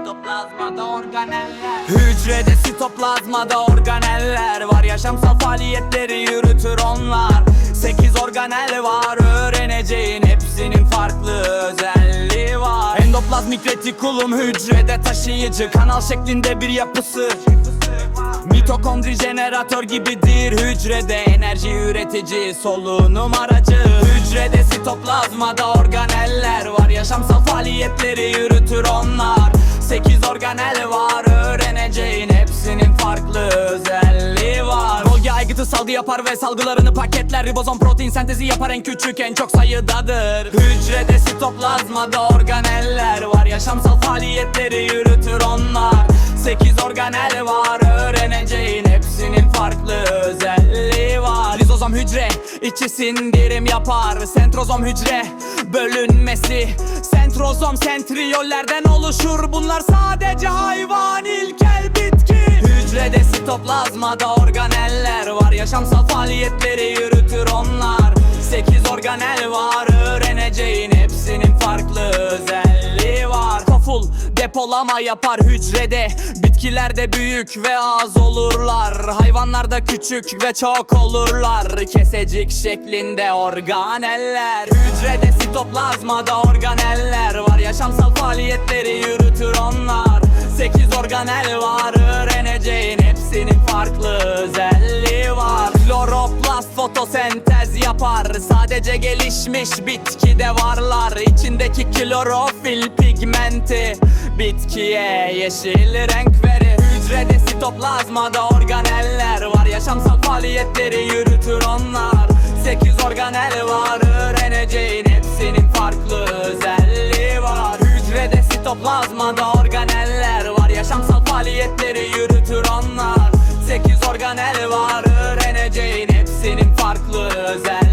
sitoplazmada organeller. Hücrede sitoplazmada organeller var. Yaşamsal faaliyetleri yürütür onlar. Sekiz organel var öğreneceğin hepsinin farklı özelliği var. Endoplazmik retikulum hücrede taşıyıcı Kanal şeklinde bir yapısı. Mitokondri jeneratör gibidir. Hücrede enerji üretici solunum aracı. Hücrede sitoplazmada organeller var. Yaşamsal faaliyetleri yürütür onlar 8 organel var. Öğreneceğin hepsinin farklı özelliği var. Golgi aygıtı salgı yapar ve salgılarını paketler. Ribozom protein sentezi yapar en küçük en çok sayıdadır. Hücrede sitoplazmada organeller var. Yaşamsal faaliyetleri yürütür onlar. 8 organel var hücre. İçi sindirim yapar Sentrozom hücre. Bölünmesi Sentrozom sentriyollerden oluşur. Bunlar sadece hayvan ilkel bitki. Hücrede sitoplazmada organeller var. Yaşamsal faaliyetleri yürütür onlar. 8 organel var öğreneceğin hepsinin farklı özelliği var. Kaful depolama yapar hücrede Bitkilerde büyük ve az olurlar. Hayvanlarda küçük ve çok olurlar. Kesecik şeklinde organeller. Hücrede sitoplazmada organeller var. Yaşamsal faaliyetleri yürütür onlar. 8 organel var öğreneceğin hepsinin farklı Kloroplast fotosentez yapar. Sadece gelişmiş bitkide varlar. İçindeki klorofil pigmenti Bitkiye yeşil renk verir. Hücrede sitoplazmada organeller var. Yaşamsal faaliyetleri yürütür onlar. 8 organel var öğreneceğin hepsinin farklı özelliği var. Hücrede sitoplazmada organeller var. Yaşamsal faaliyetleri yürütür onlar. 8 organel var was that.